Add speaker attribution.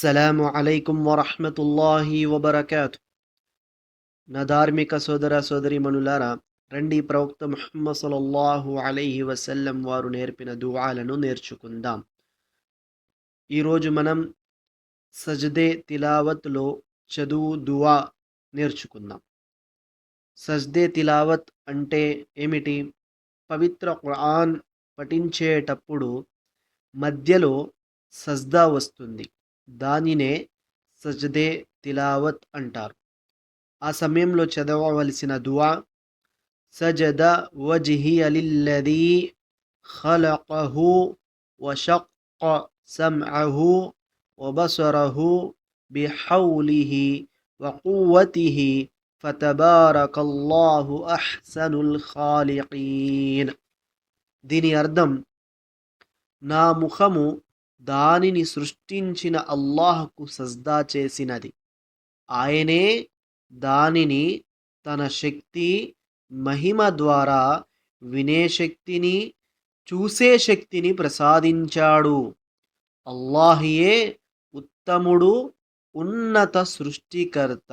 Speaker 1: అస్సలాము అలైకుం వరహమతుల్లాహి వబర్కాత్ నా ధార్మిక సోదర సోదరిమణులారా రండి ప్రవక్త ముహమ్మద్ సలల్లాహు అలైహి వసల్లం వారు నేర్పిన దువాలను నేర్చుకుందాం. ఈరోజు మనం సజ్దే తిలావత్లో చదువు దువా నేర్చుకుందాం. సజ్దే తిలావత్ అంటే ఏమిటి? పవిత్ర ఖురాన్ పఠించేటప్పుడు మధ్యలో సజ్దా వస్తుంది. దానినే సజ్దే తిలావత్ అంటారు ఆ సమయంలో చదవవలసిన దువా సజద వజ్హి లిల్లదీ ఖలకహు వషక్క సమ్అహు వబసరహు బిహౌలిహి వకువతిహి ఫతబారకల్లాహు అహ్సనుల్ ఖాలికీన్ దీని అర్థం నా ముఖము దానిని సృష్టించిన అల్లాహకు సజ్దా చేసినది. ఆయనే దానిని తన శక్తి మహిమ ద్వారా వినే శక్తిని చూసే శక్తిని ప్రసాదించాడు. అల్లాహియే ఉత్తముడు ఉన్నత సృష్టికర్త.